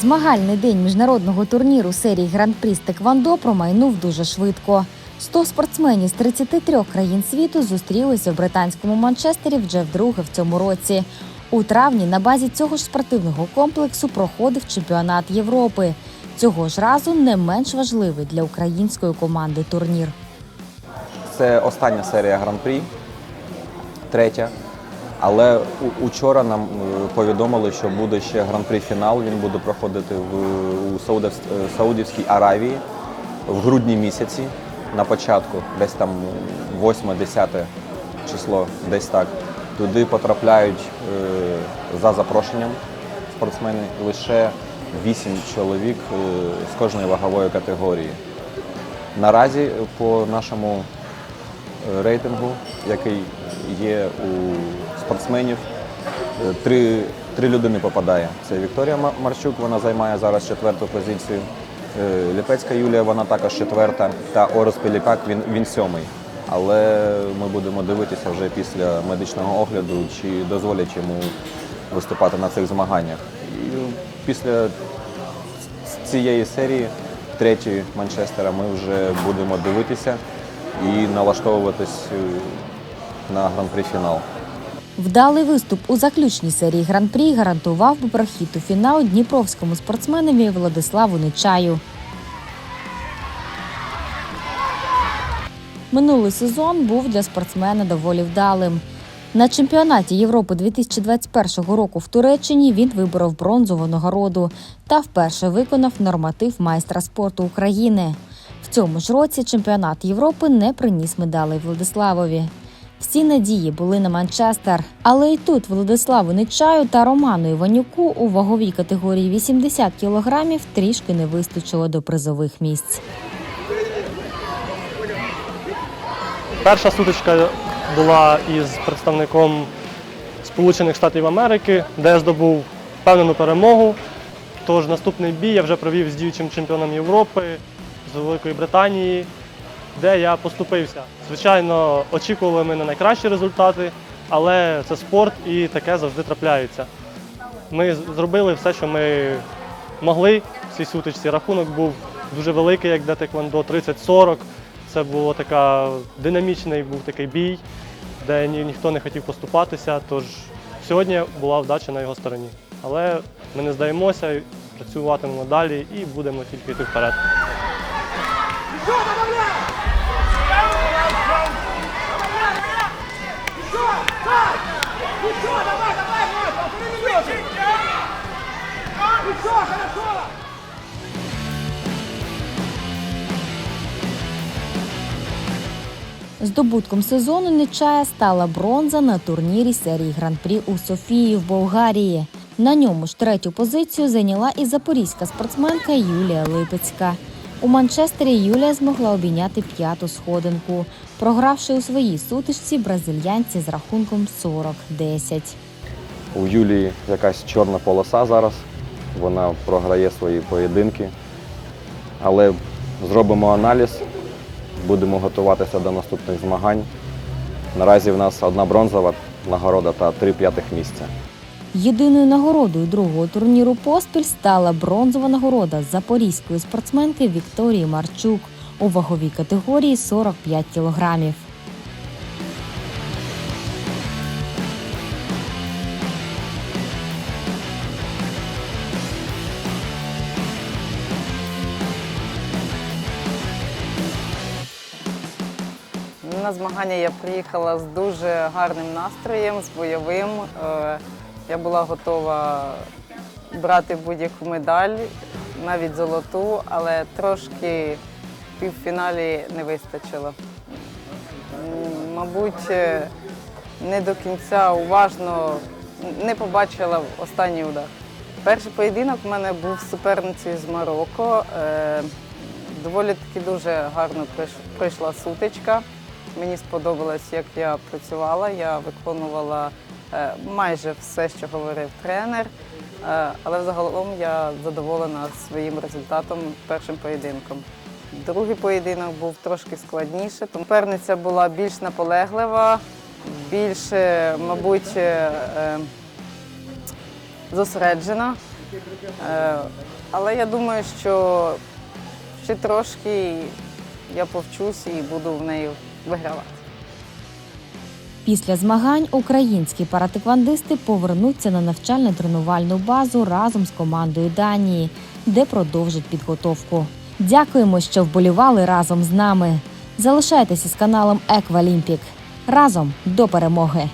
Змагальний день міжнародного турніру серії Гран-прі з Теквандо промайнув дуже швидко. 100 спортсменів з 33 країн світу зустрілися в британському Манчестері вже вдруге в цьому році. У травні на базі цього ж спортивного комплексу проходив чемпіонат Європи. Цього ж разу не менш важливий для української команди турнір. Це остання серія гран-прі, третя. Але учора нам е, повідомили, що буде ще гран-прі фінал. Він буде проходити в у е, Саудівській Аравії в грудні місяці на початку, десь там 8-10 число, десь так. Туди потрапляють е, за запрошенням спортсмени лише 8 чоловік з кожної вагової категорії. Наразі по нашому рейтингу, який є у спортсменів, е, три, три людини попадає. Це Вікторія Ма- Марчук, вона займає зараз четверту позицію. Е, Ліпецька Юлія, вона також четверта. Та Орес Пелікак, він, він сьомий. Але ми будемо дивитися вже після медичного огляду, чи дозволять йому виступати на цих змаганнях. І після цієї серії, третьої Манчестера, ми вже будемо дивитися і налаштовуватись е, на гран-прі фінал. Вдалий виступ у заключній серії Гран-прі гарантував би прохід у фінал дніпровському спортсменові Владиславу Нечаю. Минулий сезон був для спортсмена доволі вдалим. На чемпіонаті Європи 2021 року в Туреччині він виборов бронзову нагороду та вперше виконав норматив майстра спорту України. В цьому ж році чемпіонат Європи не приніс медалей Владиславові. Всі надії були на Манчестер, але й тут Владиславу Нечаю та Роману Іванюку у ваговій категорії 80 кілограмів трішки не вистачило до призових місць. Перша сутичка була із представником Сполучених Штатів Америки, де здобув впевнену перемогу. Тож наступний бій я вже провів з діючим чемпіоном Європи з Великої Британії, де я поступився. Звичайно, очікували ми на найкращі результати, але це спорт і таке завжди трапляється. Ми зробили все, що ми могли в цій сутичці. Рахунок був дуже великий, як для Теквандо, 30-40. Це було така динамічний був такий бій, де ні, ніхто не хотів поступатися. Тож сьогодні була вдача на його стороні. Але ми не здаємося, працюватимемо далі і будемо тільки йти вперед. Здобутком сезону Нечая стала бронза на турнірі серії Гран-прі у Софії в Болгарії. На ньому ж третю позицію зайняла і запорізька спортсменка Юлія Липецька. У Манчестері Юлія змогла обійняти п'яту сходинку, програвши у своїй сутичці бразильянці з рахунком 40-10. У Юлії якась чорна полоса зараз. Вона програє свої поєдинки. Але зробимо аналіз, будемо готуватися до наступних змагань. Наразі в нас одна бронзова нагорода та три п'ятих місця. Єдиною нагородою другого турніру поспіль стала бронзова нагорода запорізької спортсменки Вікторії Марчук у ваговій категорії 45 кілограмів. Змагання я приїхала з дуже гарним настроєм, з бойовим. Е, Я була готова брати будь-яку медаль, навіть золоту, але трошки в півфіналі не вистачило. Мабуть, е, не до кінця уважно не побачила останній удар. Перший поєдинок у мене був суперницею з Марокко. Е, Доволі таки дуже гарно пройшла сутичка. Мені сподобалось, як я працювала. Я виконувала е, майже все, що говорив тренер. Е, Але взагалом я задоволена своїм результатом першим поєдинком. Другий поєдинок був трошки складніше. Тому Суперниця була більш наполеглива, більш, е, мабуть, е, зосереджена. Але я думаю, що ще трошки я повчусь і буду в неї вигравати. Після змагань українські паратиквандисти повернуться на навчально-тренувальну базу разом з командою Данії, де продовжать підготовку. Дякуємо, що вболівали разом з нами. Залишайтеся з каналом Еквалімпік. Разом до перемоги!